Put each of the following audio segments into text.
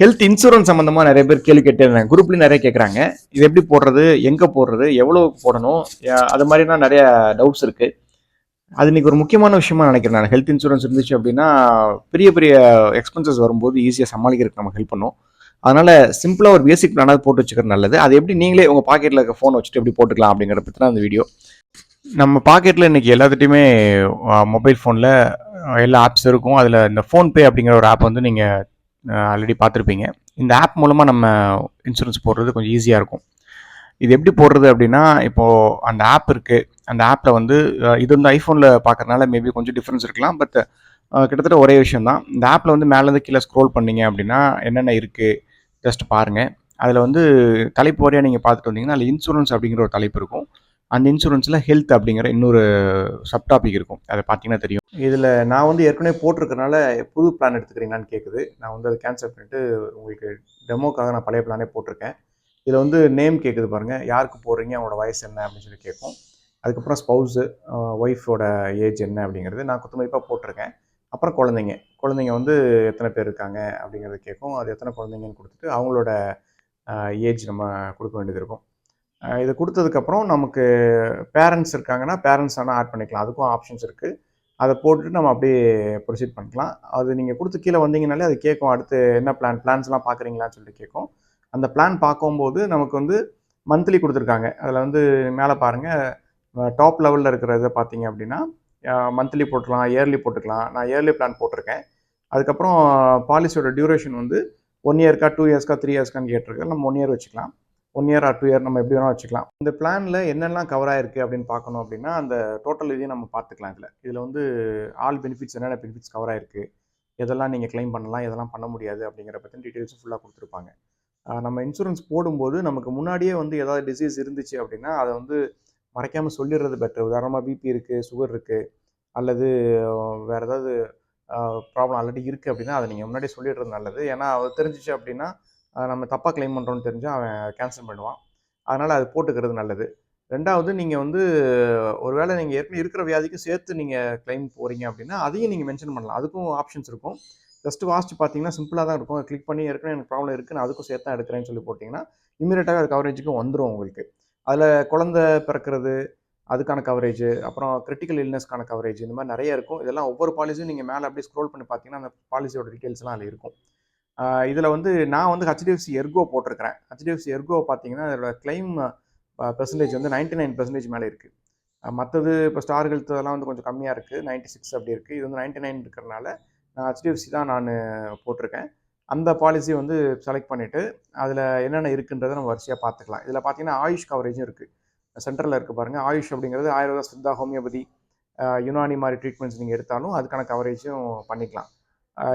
Health insurance சம்மந்தமாக நிறைய பேர் கேள்வி கேட்டுருந்தாங்க குரூப்லேயும் நிறைய கேட்குறாங்க இது எப்படி போடுறது? எங்கே போடுறது? எவ்வளோ போடணும்? அது மாதிரினா நிறைய டவுட்ஸ் இருக்குது அது இன்னைக்கு ஒரு முக்கியமான விஷயமா நினைக்கிறேன் நான். ஹெல்த் இன்சூரன்ஸ் இருந்துச்சு அப்படின்னா பெரிய பெரிய எக்ஸ்பென்சஸ் வரும்போது ஈஸியாக சமாளிக்கிறதுக்கு நம்ம ஹெல்ப் பண்ணும் அதனால சிம்பிளாக ஒரு பேசிக் பிளானாவது போட்டு வச்சுக்கிறது நல்லது. அது எப்படி நீங்களே உங்கள் பாக்கெட்டில் இருக்க ஃபோன் வச்சுட்டு எப்படி போட்டுக்கலாம் அப்படிங்கிற பற்றி தான் அந்த வீடியோ நம்ம பாக்கெட்டில் இன்னைக்கு எல்லாத்துட்டையுமே மொபைல் ஃபோனில் எல்லா ஆப்ஸ் இருக்கும். அதில் இந்த ஃபோன்பே அப்படிங்கிற ஒரு ஆப் வந்து நீங்கள் ஆல்ரெடி பார்த்துருப்பீங்க. இந்த ஆப் மூலமாக நம்ம இன்சூரன்ஸ் போடுறது கொஞ்சம் ஈஸியாக இருக்கும். இது எப்படி போடுறது அப்படின்னா இப்போது அந்த ஆப் இருக்குது அந்த ஆப்பில் வந்து இது வந்து ஐஃபோனில் பார்க்கறதுனால மேபி கொஞ்சம் டிஃப்ரென்ஸ் இருக்கலாம். பட் கிட்டத்தட்ட ஒரே விஷயம் தான். இந்த ஆப்பில் வந்து மேலேருந்து கீழே ஸ்க்ரோல் பண்ணீங்க அப்படின்னா என்னென்ன இருக்குது ஜஸ்ட் பாருங்கள் அதில் வந்து தலைப்பு வரையாக நீங்கள் பார்த்துட்டு வந்தீங்கன்னா அதில் இன்சூரன்ஸ் அப்படிங்கிற ஒரு தலைப்பு இருக்கும். அந்த இன்சூரன்ஸில் ஹெல்த் அப்படிங்கிற இன்னொரு சப் டாபிக் இருக்கும். அதை பார்த்தீங்கன்னா தெரியும். இதில் நான் வந்து ஏற்கனவே போட்டிருக்கனால புது பிளான் எடுத்துக்கிறீங்களான்னு கேட்குது நான் வந்து அதை கேன்சல் பண்ணிட்டு உங்களுக்கு டெமோக்காக நான் பழைய பிளானே போட்டிருக்கேன். இதில் வந்து நேம் கேட்குது பாருங்கள் யாருக்கு போடுறீங்க? அவங்களோட வயசு என்ன? அப்படின்னு சொல்லி கேட்கும். அதுக்கப்புறம் ஸ்பௌஸு ஒய்ஃபோட ஏஜ் என்ன அப்படிங்கிறது நான் குத்துமதிப்பாக போட்டிருக்கேன். அப்புறம் குழந்தைங்க. குழந்தைங்க வந்து எத்தனை பேர் இருக்காங்க அப்படிங்கிறது கேட்கும். அது எத்தனை குழந்தைங்கன்னு கொடுத்துட்டு அவங்களோட ஏஜ் நம்ம கொடுக்க வேண்டியது இருக்கும். இதை கொடுத்ததுக்கப்புறம் நமக்கு பேரண்ட்ஸ் இருக்காங்கன்னா பேரண்ட்ஸ் ஆனால் ஆட் பண்ணிக்கலாம். அதுக்கும் ஆப்ஷன்ஸ் இருக்குது அதை போட்டுட்டு நம்ம அப்படியே ப்ரொசீட் பண்ணிக்கலாம். அது நீங்கள் கொடுத்து கீழே வந்தீங்கனாலே அது கேட்கும். அடுத்து என்ன பிளான் பிளான்ஸ்லாம் பார்க்குறீங்களான்னு சொல்லிட்டு கேட்கும். அந்த பிளான் பார்க்கும்போது நமக்கு வந்து மந்த்லி கொடுத்துருக்காங்க. அதில் வந்து மேலே பாருங்கள் டாப் லெவலில் இருக்கிறத பார்த்தீங்க அப்படின்னா மந்த்லி போட்டுக்கலாம் இயர்லி போட்டுக்கலாம். நான் இயர்லி பிளான் போட்டிருக்கேன். அதுக்கப்புறம் பாலிசியோட டியூரேஷன் வந்து ஒன் இயர்க்கா டூ இயர்ஸ்க்கா த்ரீ இயர்ஸ்க்கான்னு கேட்டிருக்கு நம்ம ஒன் இயர் வச்சுக்கலாம். One year or two year நம்ம எப்படி வேணால் வச்சுக்கலாம். இந்த பிளானில் என்னெல்லாம் கவர் ஆயிருக்கு அப்படின்னு பார்க்கணும் அப்படின்னா அந்த டோட்டல் இதையும் நம்ம பார்த்துக்கலாம் இதில். இதில் வந்து ஆல் பெனிஃபிட்ஸ் என்னென்ன பெனிஃபிட்ஸ் கவர் ஆயிருக்கு எதெல்லாம் நீங்கள் க்ளைம் பண்ணலாம் எதெல்லாம் பண்ண முடியாது அப்படிங்கிற பற்றி டீட்டெயில்ஸும் ஃபுல்லாக கொடுத்துருப்பாங்க. நம்ம இன்சூரன்ஸ் போடும்போது நமக்கு முன்னாடியே வந்து ஏதாவது டிசீஸ் இருந்துச்சு அப்படின்னா அதை வந்து மறைக்காமல் சொல்லிடுறது பெட்டர் உதாரணமாக பிபி இருக்குது சுகர் இருக்குது அல்லது வேறு ஏதாவது ப்ராப்ளம் ஆல்ரெடி இருக்குது அப்படின்னா அதை நீங்கள் முன்னாடியே சொல்லிடுறது நல்லது. ஏன்னா அது தெரிஞ்சிச்சு அப்படின்னா நம்ம தப்பாக கிளைம் பண்ணுறோன்னு தெரிஞ்சால் அவன் கேன்சல் பண்ணுவான். அதனால் அது போட்டுக்கிறது நல்லது. ரெண்டாவது நீங்கள் வந்து ஒரு வேளை நீங்கள் ஏற்கனவே இருக்கிற வியாதிக்கு சேர்த்து நீங்கள் கிளைம் போகிறீங்க அப்படின்னா அதையும் நீங்கள் மென்ஷன் பண்ணலாம். அதுக்கும் ஆப்ஷன்ஸ் இருக்கும். ஜஸ்ட் வாஸ்ட் பார்த்தீங்கன்னா சிம்பிளாக தான் இருக்கும். கிளிக் பண்ணி ஏற்கனவே எனக்கு ப்ராப்ளம் இருக்குது நான் அதுக்கும் சேர்த்து தான் எடுக்கிறேன்னு சொல்லி போட்டிங்கன்னா இமீடியட்டாக அது கவரேஜுக்கு வந்துடும் உங்களுக்கு. அதில் குழந்தை பிறக்கிறது அதுக்கான கவரேஜ் அப்புறம் கிரிட்டிக்கல் இல்னஸ்க்கான கவரேஜ் இந்த மாதிரி நிறைய இருக்கும். இதெல்லாம் ஒவ்வொரு பாலிசியும் நீங்கள் மேலே அப்படியே ஸ்க்ரோல் பண்ணி பார்த்தீங்கன்னா அந்த பாலிசியோட டீட்டெயில்ஸ்லாம் அதில் இருக்கும். இதில் வந்து நான் வந்து ஹெச்டிஎஃப்சி எர்கோ போட்டிருக்கிறேன். ஹெச்டிஎஃப்சி எர்கோ பார்த்தீங்கன்னா அதோட கிளைம் பெர்சன்டேஜ் வந்து நைன்டி நைன் பெர்சன்டேஜ் மேலே இருக்குது மற்றது இப்போ ஸ்டார் ஹெல்த் அதெல்லாம் வந்து கொஞ்சம் கம்மியாக இருக்குது நைன்ட்டி சிக்ஸ் அப்படி இருக்குது இது வந்து நைன்டி நைன் இருக்கிறனால நான் ஹெச்டிஎஃப்சி தான் நான் போட்டிருக்கேன். அந்த பாலிசி வந்து செலக்ட் பண்ணிவிட்டு அதில் என்னென்ன இருக்குன்றதை நம்ம வரிசையாக பார்த்துக்கலாம். இதில் பார்த்தீங்கன்னா ஆயுஷ் கவரேஜும் இருக்குது சென்டரில் இருக்குது பாருங்கள் ஆயுஷ் அப்படிங்கிறது ஆயுர்வேதா சித்தா ஹோமியோபதி யுனானி மாதிரி ட்ரீட்மெண்ட்ஸ் நீங்கள் எடுத்தாலும் அதுக்கான கவரேஜும் பண்ணிக்கலாம்.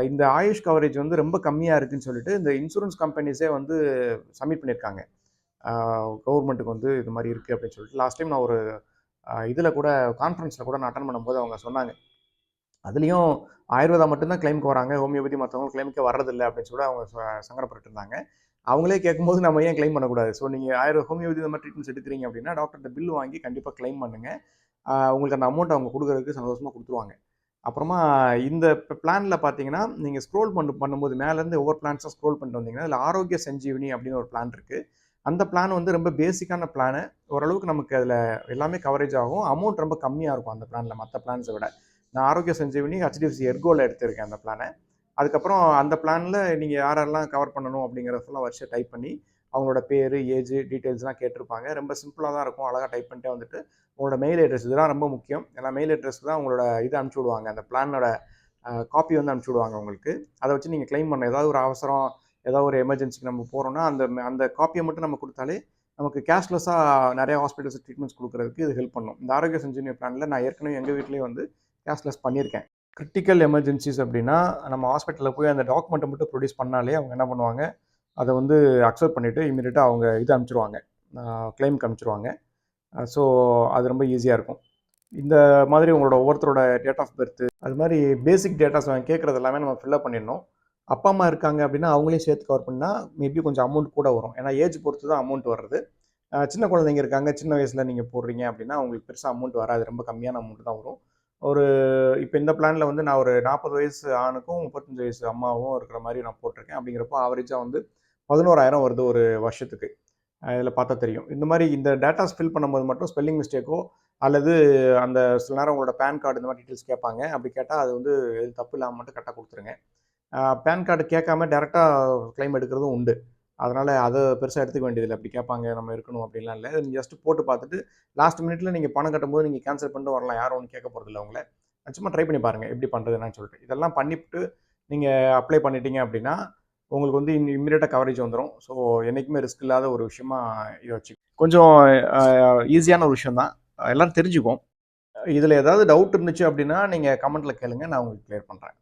இந்த ஆயுஷ் கவரேஜ் வந்து ரொம்ப கம்மியாக இருக்குன்னு சொல்லிட்டு இந்த இன்சூரன்ஸ் கம்பெனிஸே வந்து சப்மிட் பண்ணியிருக்காங்க. கவர்மெண்ட்டுக்கு வந்து இது மாதிரி இருக்குது அப்படின்னு சொல்லிட்டு. லாஸ்ட் டைம் நான் ஒரு இதில் கூட கான்ஃபரன்ஸில் கூட நான் அட்டன் பண்ணும்போது அவங்க சொன்னாங்க. அதுலேயும் ஆயுர்வேதா மட்டும்தான் கிளைமுக்கு வராங்க. ஹோமியோபதி மற்றவங்க கிளைமுக்கே வர்றதில்லை அப்படின்னு சொல்லி அவங்க சங்கடப்பட்டு இருந்தாங்க அவங்களே கேட்கும்போது நம்ம ஏன் கிளைம் பண்ணக்கூடாது? ஸோ நீங்கள் ஆயிரம் ஹோமியோபதி இந்த மாதிரி ட்ரீட்மெண்ட்ஸ் எடுக்கிறீங்க அப்படின்னா டாக்டர்கிட்ட பில் வாங்கி கண்டிப்பாக கிளைம் பண்ணுங்கள் உங்களுக்கு அந்த அமௌண்ட் அவங்க கொடுக்குறதுக்கு சந்தோஷமாக கொடுத்துருவாங்க. அப்புறமா இந்த பிளானில் பார்த்தீங்கன்னா நீங்கள் ஸ்க்ரோல் பண்ணு பண்ணும்போது மேலேருந்து ஒவ்வொரு பிளான்ஸாக ஸ்க்ரோல் பண்ணிட்டு வந்தீங்கன்னா அதில் ஆரோக்கிய சஞ்சீவினி அப்படின்னு ஒரு பிளான் இருக்குது அந்த பிளான் வந்து ரொம்ப பேசிக்கான பிளானு ஓரளவுக்கு நமக்கு அதில் எல்லாமே கவரேஜ் ஆகும். அமௌண்ட் ரொம்ப கம்மியாக இருக்கும் அந்த பிளானில் மற்ற பிளான்ஸை விட. நான் ஆரோக்கிய சஞ்சீவினி ஹெச்டிஎஃப்சி எர்கோவில் எடுத்திருக்கேன் அந்த பிளானை அதுக்கப்புறம் அந்த பிளானில் நீங்கள் யாரெல்லாம் கவர் பண்ணணும் அப்படிங்கிறதெல்லாம் ஃபுல்லாக வருஷம் டைப் பண்ணி அவங்களோட பேர் ஏஜ் டீட்டெயில்ஸ்லாம் கேட்டிருப்பாங்க. ரொம்ப சிம்பிளாக தான் இருக்கும். அழகாக டைப் பண்ணிட்டே வந்துட்டு உங்களோட மெயில் அட்ரஸ் இதெல்லாம் ரொம்ப முக்கியம். ஏன்னா மெயில் அட்ரஸ்க்கு தான் உங்களோட இது அனுப்பிச்சி விடுவாங்க. அந்த பிளானோட காப்பி வந்து அனுப்பிச்சி விடுவாங்க உங்களுக்கு. அதை வச்சு நீங்கள் க்ளைம் பண்ண ஏதாவது ஒரு அவசரம் ஏதாவது ஒரு எமர்ஜென்சிக்கு நம்ம போகிறோம்னா அந்த அந்த காப்பியை மட்டும் நம்ம கொடுத்தாலே நமக்கு கேஷ்லெஸ்ஸாக நிறைய ஹாஸ்பிட்டல்ஸ் ட்ரீட்மெண்ட்ஸ் கொடுக்குறதுக்கு இது ஹெல்ப் பண்ணும். இந்த ஆரோக்கிய சஞ்சீவனி பிளானில் நான் ஏற்கனவே எங்கள் வீட்லேயே வந்து கேஷ்லெஸ் பண்ணியிருக்கேன். கிரிட்டிக்கல் எமர்ஜென்சிஸ் அப்படின்னா நம்ம ஹாஸ்பிட்டலில் போய் அந்த டாக்குமெண்ட்டை மட்டும் ப்ரொடியூஸ் பண்ணாலே அவங்க என்ன பண்ணுவாங்க? அதை வந்து அக்செப்ட் பண்ணிவிட்டு இமீடியட்டாக அவங்க இது அனுப்பிச்சிருவாங்க. கிளைம் அனுப்பிச்சிருவாங்க. ஸோ அது ரொம்ப ஈஸியாக இருக்கும். இந்த மாதிரி உங்களோட ஒவ்வொருத்தரோட டேட் ஆஃப் பர்த்து அது மாதிரி பேசிக் டேட்டாஸ் கேட்குறது எல்லாமே நம்ம ஃபில்லப் பண்ணிடணும். அப்பா அம்மா இருக்காங்க அப்படின்னா அவங்களையும் சேர்த்து கவர் பண்ணால் மேபி கொஞ்சம் அமௌண்ட் கூட வரும். ஏன்னா ஏஜ் பொறுத்து தான் அமௌண்ட் வர்றது. சின்ன குழந்தைங்க இருக்காங்க சின்ன வயசில் நீங்கள் போடுறீங்க அப்படின்னா உங்களுக்கு பெருசாக அமௌண்ட் வராது. ரொம்ப கம்மியான அமௌண்ட் தான் வரும். ஒரு இப்போ இந்த பிளானில் வந்து நான் ஒரு நாற்பது வயசு ஆணுக்கும் முப்பத்தஞ்சு வயசு அம்மாவும் இருக்கிற மாதிரி நான் போட்டிருக்கேன். அப்படிங்கிறப்போ ஆவரேஜாக வந்து பதினோராயிரம் வருது ஒரு வருஷத்துக்கு. இதில் பார்த்தா தெரியும். இந்த மாதிரி இந்த டேட்டாஸ் ஃபில் பண்ணும்போது மட்டும் ஸ்பெல்லிங் மிஸ்டேக்கோ அல்லது அந்த சில நேரம் உங்களோட பேன் கார்டு இந்த மாதிரி டீட்டெயில்ஸ் கேட்பாங்க. அப்படி கேட்டால் அது வந்து தப்பு இல்லாமல் மட்டும் கரெக்டாக கொடுத்துருங்க. பேன் கார்டு கேட்காம டேரெக்டாக க்ளைம் எடுக்கிறதும் உண்டு. அதனால் அதை பெருசாக எடுத்துக்க வேண்டியதில்லை. அப்படி கேட்பாங்க நம்ம இருக்கணும் அப்படின்லாம் இல்லை. நீங்கள் ஜஸ்ட் போட்டு பார்த்துட்டு லாஸ்ட் மினிட்ல நீங்கள் பணம் கட்டும்போது நீங்கள் கேன்சல் பண்ணிட்டு வரலாம். யாரும் ஒன்றும் கேட்க போகிறதில்ல உங்களை. சும்மா ட்ரை பண்ணி பாருங்கள் எப்படி பண்ணுறது என்னன்னு சொல்லிட்டு. இதெல்லாம் பண்ணிவிட்டு நீங்கள் அப்ளை பண்ணிட்டீங்க அப்படின்னா உங்களுக்கு வந்து இம்மிடியட்டாக கவரேஜ் வந்துடும் ஸோ என்றைக்குமே ரிஸ்க் இல்லாத ஒரு விஷயமா இதை வச்சு கொஞ்சம் ஈஸியான ஒரு விஷயம் தான் எல்லோரும் தெரிஞ்சுக்கும் இதில் ஏதாவது டவுட் இருந்துச்சு அப்படின்னா நீங்கள் கமெண்ட்டில் கேளுங்க. நான் உங்களுக்கு கிளியர் பண்ணுறேன்